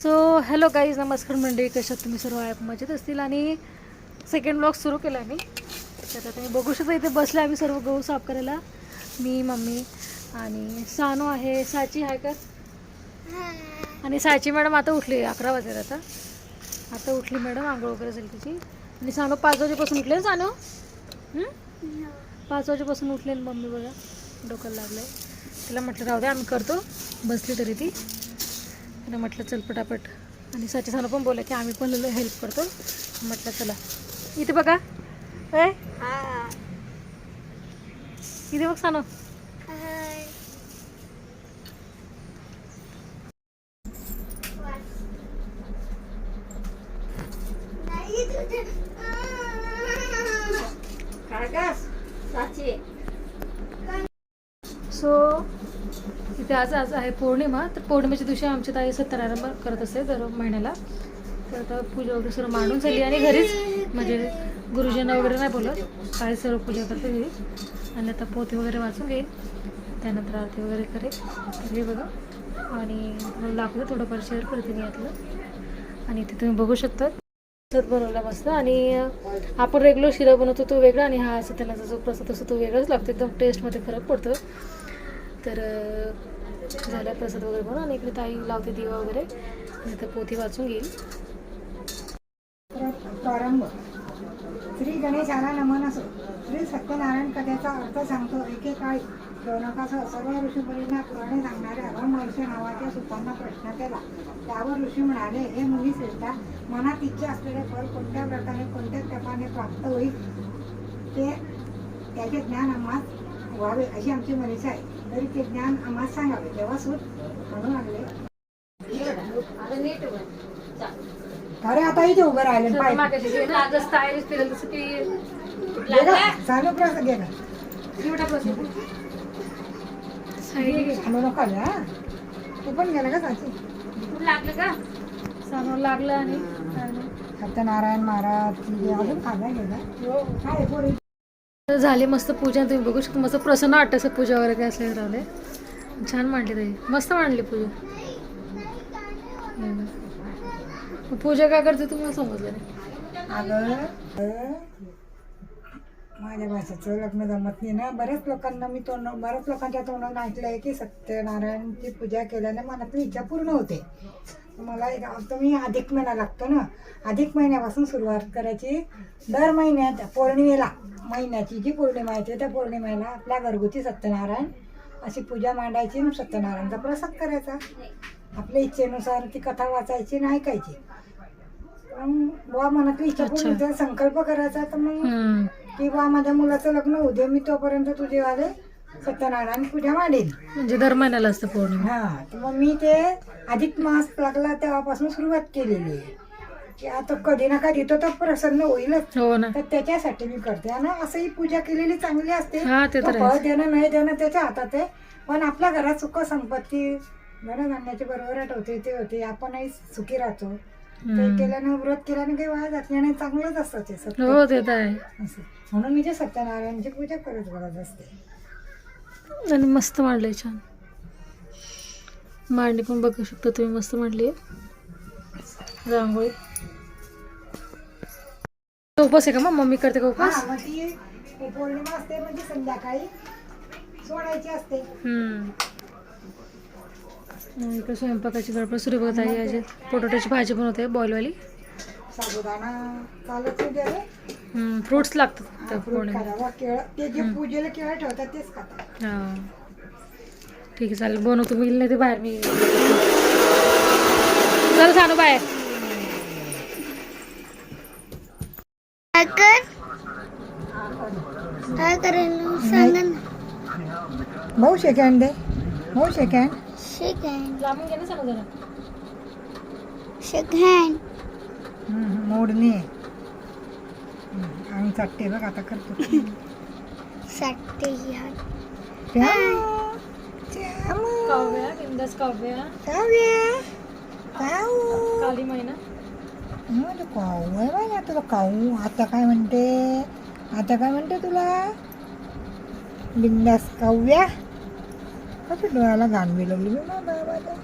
So hello guys नमस्कार मंडळी कशात तुम्ही? सर्व ॲप मजेत असतील. आणि सेकंड ब्लॉग सुरू केला आहे मी. तर तुम्ही बघू शकता इथे बसले आम्ही सर्व गहू साफ करायला. मी मम्मी आणि सानू आहे. साची आहे का? आणि साची मॅडम आता उठली अकरा वाजेला आता. आता उठली मॅडम आंघोळ वगैरे झाली तिची. आणि सानू पाच वाजेपासून उठले सानू? पाच वाजेपासून उठले मम्मी बघा. डोक्याला लागलं तिला म्हटलं राहू दे आम्ही करतो. बसली तरी ती. तिला म्हटलं चल पटापट. आणि साची सानू पण बोला की आम्ही पण हेल्प करतो. म्हटलं चला. इथे बघा. ए? इथे बघ सानू. इथे आज आज आहे पौर्णिमा. तर पौर्णिमेच्या दिवशी आमची ताई सत्यनारायण करत असते दर महिन्याला. तर आता पूजा वगैरे सर्व मांडून झाली आणि घरीच म्हणजे गुरुजींना वगैरे नाही बोलत काही सर्व पूजा करते घरी. आणि आता पोती वगैरे वाचून घेईल त्यानंतर आरती वगैरे करेल तर हे बघा. आणि लागलं थोडंफार शेअर करते मी यातलं आणि इथे तुम्ही बघू शकता. प्रसाद बनवला मस्त. आणि आपण रेग्युलर शिरा बनवतो तो वेगळा आणि हा सत्यनाचा जो प्रसाद असतो तो वेगळाच लागतो. एकदम टेस्टमध्ये फरक पडतो. तर झाला प्रसाद वगैरे बनवून आणि इकडे ताई लावते दिवा वगैरे. आणि तर पोथी वाचून घेईल. प्रारंभ. श्री गणेशाला नमन असो. श्री सत्यनारायण कथेचा अर्थ सांगतो. एकेकाळी दोनकासह सर्व ऋषीमुनींना पुराणे सांगणाऱ्या अरुणवर्ष नावाच्या सुतांना प्रश्न केला. त्यावर ऋषी म्हणाले हे मुली श्रेष्ठा मनात इच्छा असलेले फळ कोणत्या प्रकारे कोणत्या टपाने प्राप्त होईल? ते त्याचे ज्ञान आम्हाला व्हावे अशी आमची मनीषा आहे. तरी ज्ञान आम्हास सांगावे तेव्हा सूत म्हणू लागले अरे आता इथे उभं राहिले पाहिजे चालू प्रश्न गेला. चालू नको हा. तू पण गेला का साची सानू लागलं आणि सत्यनारायण महाराज की अजून खाल्ला गेला काय थोडी तर झाली मस्त पूजा तुम्ही बघू शकता मस्त प्रसन्न वाटतं असं पूजा वगैरे काय असं राहिले छान मांडली ताई. मस्त मांडली पूजा. पूजा काय करते तुम्हाला समजलं नाही. अगं माझ्या भाषेचं लग्न जमत नाही ना. बऱ्याच लोकांना मी तोंड बऱ्याच लोकांच्या तोंडात ऐकलंय की सत्यनारायणची पूजा केल्याने मनातली इच्छा पूर्ण होते. मला एक आता मी अधिक महिना लागतो ना. अधिक महिन्यापासून सुरुवात करायची. दर महिन्यात पौर्णिमेला. महिन्याची जी पौर्णिमा येते त्या पौर्णिमेला आपल्या घरगुती सत्यनारायण अशी पूजा मांडायची आणि सत्यनारायणचा प्रसाद करायचा. आपल्या इच्छेनुसार ती कथा वाचायची आणि ऐकायची. पण बुवा मनातली इच्छा पूर्ण अच्छा. होते, संकल्प करायचा तर मग हम्म. की बा माझ्या मुलाचं लग्न होऊ दे मी तोपर्यंत तुझे वाले सत्यनारायण पूजा मांडेल म्हणजे दर महिन्याला असतं पौर्णिमा. हा तर मग मी ते अधिक मास लागला तेव्हापासून सुरुवात केलेली आहे. की आता कधी ना कधी तो तर प्रसन्न होईलच. हो ना. तर त्याच्यासाठी मी करते. आणि असंही पूजा केलेली चांगली असते. हा ते तर फळ आहे देणं नाही देणं त्याच्या हातात आहे. पण आपल्या घरात सुख संपत्ती धनधान्याची बरोबरच होते ते होते. आपणही सुखी राहतो. ते हम्म. केल्यानं व्रत केल्याने काही वाया जात नाही. आणि चांगलंच असतं ते सत्य. हो ते तर आहे. असं. म्हणून मी जे सत्यनारायणची पूजा करत करत असते. आणि मस्त मांडलंय छान. मांडणी पण बघू शकता तुम्ही. मस्त मांडली रांगोळी. तो उपवास आहे का मग? मम्मी करते का उपवास मग ती पौर्णिमा असते म्हणजे संध्याकाळी सोडायची असते. हम्म. इकडे स्वयंपाकाची गडबड सुरू बघत आहे याची पोटॅटोची भाजी पण होते बॉईलवाली साबुदाणा फ्रुट्स लागतात त्या पौर्णिमेला केळ ते जे पूजेला केळ ठेवतात तेच खातात. हा. ठीक आहे चालेल. बनवतो मी नाही ते बाहेर मी चल सांगू बाहेर काय करेल सांगा ना भाऊ सेकंड दे. भाऊ सेकंड शेक हँड लांबून घे ना सांगू जरा. शेक हँड मोडणी. आणि चटते बघ आता करतो. साठी हात. त्यामुळं- त्यामुळं. काव्या बिंदास काव्या. काव्या. काऊ काली महिना हं, तू काऊ आहे बघा तुला काऊ आता काय म्हणते? आता काय म्हणते तुला? बिंदास काव्या. कसं डोळ्याला घाण लागली मी माझ्या बाबाला?